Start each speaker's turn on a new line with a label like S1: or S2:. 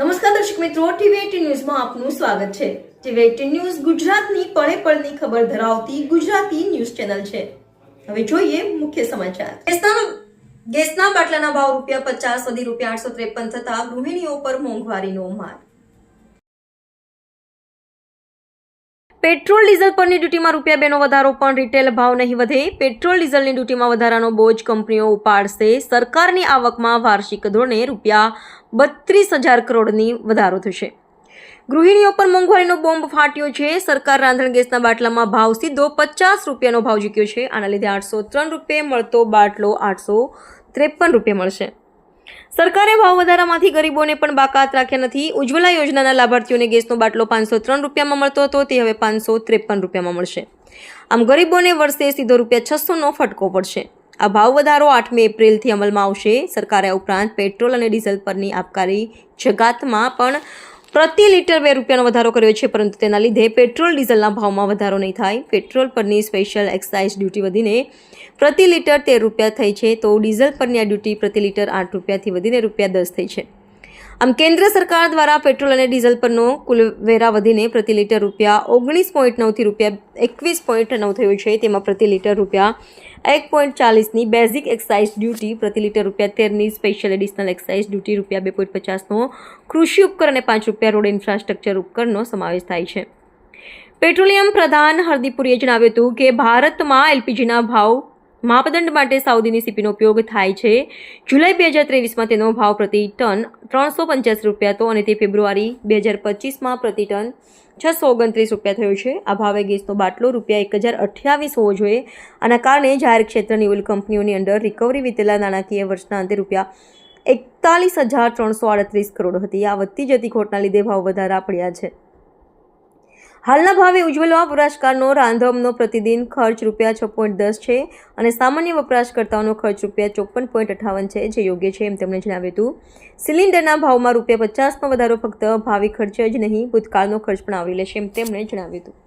S1: નમસ્કાર દર્શક મિત્રો, ટીવી ન્યૂઝમાં આપનું સ્વાગત છે. ટીવી ન્યૂઝ ગુજરાતની પળે પળની ખબર ધરાવતી ગુજરાતી ન્યૂઝ ચેનલ છે. હવે જોઈએ મુખ્ય સમાચાર. ગેસના બાટલાના ભાવ રૂપિયા પચાસ વધી રૂપિયા આઠસો ત્રેપન થતા ગૃહિણીઓ પર મોંઘવારીનો માર. પેટ્રોલ ડીઝલ પરની ડ્યુટીમાં રૂપિયા બેનો વધારો પણ રિટેલ ભાવ નહીં વધે. પેટ્રોલ ડીઝલની ડ્યુટીમાં વધારાનો બોજ કંપનીઓ ઉપાડશે. સરકારની આવકમાં વાર્ષિક ધોરણે રૂપિયા બત્રીસ હજાર કરોડની વધારો થશે. ગૃહિણીઓ પર મોંઘવારીનો બોમ્બ ફાટ્યો છે. સરકાર રાંધણ ગેસના બાટલામાં ભાવ સીધો પચાસ રૂપિયાનો ભાવ ઝૂક્યો છે. આના લીધે આઠસો ત્રણ રૂપિયે મળતો બાટલો આઠસો ત્રેપન રૂપિયે મળશે. સરકારે ભાવ વધારામાંથી ગરીબોને પણ બાકાત રાખ્યા નથી. ઉજ્જવલા યોજનાના લાભાર્થીઓને ગેસનો બાટલો પાંચસો ત્રણ રૂપિયામાં મળતો હતો. તે હવે પાંચસો ત્રેપન રૂપિયામાં મળશે. આમ ગરીબોને વર્ષે સીધો રૂપિયા છસોનો ફટકો પડશે. આ ભાવ વધારો આઠમી એપ્રિલથી અમલમાં આવશે. સરકારે ઉપરાંત પેટ્રોલ અને ડીઝલ પરની આબકારી જગાતમાં પણ પ્રતિ લીટર બે રૂપિયાનો વધારો કર્યો છે, પરંતુ તેના લીધે પેટ્રોલ ડીઝલના ભાવમાં વધારો નહીં થાય. પેટ્રોલ પરની સ્પેશિયલ એક્સાઇઝ ડ્યુટી વધીને પ્રતિ લીટર તેર રૂપિયા થઈ છે, તો ડીઝલ પરની આ ડ્યુટી પ્રતિ લીટર આઠ રૂપિયાથી વધીને રૂપિયા દસ થઈ છે. આમ કેન્દ્ર સરકાર દ્વારા પેટ્રોલ અને ડીઝલ પરનો કુલ વેરા વધીને પ્રતિ લીટર રૂપિયા ઓગણીસ પોઈન્ટ નવથી રૂપિયા એકવીસ પોઈન્ટ નવ થયો છે. તેમાં પ્રતિ લીટર રૂપિયા એક પોઈન્ટ ચાલીસની બેઝિક એક્સાઇઝ ડ્યુટી, પ્રતિ લીટર રૂપિયા તેરની સ્પેશિયલ એડિશનલ એક્સાઇઝ ડ્યુટી રૂપિયા બે પોઈન્ટ પચાસનો કૃષિ ઉપકરણ અને પાંચ રૂપિયા રોડ ઇન્ફ્રાસ્ટ્રક્ચર ઉપકરણનો સમાવેશ થાય છે. પેટ્રોલિયમ પ્રધાન હરદીપુરીએ જણાવ્યું હતું કે ભારતમાં એલપીજીના ભાવ માપદંડ માટે સાઉદીની સીપીનો ઉપયોગ થાય છે. જુલાઈ બે હજાર ત્રેવીસમાં તેનો ભાવ પ્રતિ ટન ત્રણસો પંચ્યાસી રૂપિયા હતો અને તે ફેબ્રુઆરી બે હજાર પચીસમાં પ્રતિ ટન છસો ઓગણત્રીસ રૂપિયા થયો છે. આ ભાવે ગેસનો બાટલો રૂપિયા એક હજાર અઠ્યાવીસ હોવો જોઈએ. આના કારણે જાહેર ક્ષેત્રની ઓઇલ કંપનીઓની અંડર રિકવરી વીતેલા નાણાકીય વર્ષના અંતે રૂપિયા એકતાલીસ હજાર ત્રણસો આડત્રીસ કરોડ હતી. આ વધતી જતી ખોટના લીધે ભાવ વધારા પડ્યા છે. હાલના ભાવે ઉજ્જવલા વપરાશકારનો રાંધમનો પ્રતિદિન ખર્ચ રૂપિયા છ પોઈન્ટ દસ છે અને સામાન્ય વપરાશકર્તાઓનો ખર્ચ રૂપિયા ચોપન પોઈન્ટ અઠાવન છે, જે યોગ્ય છે એમ તેમણે જણાવ્યું હતું. સિલિન્ડરના ભાવમાં રૂપિયા પચાસનો વધારો ફક્ત ભાવિ ખર્ચ જ નહીં, ભૂતકાળનો ખર્ચ પણ આવરી લેશે એમ તેમણે જણાવ્યું હતું.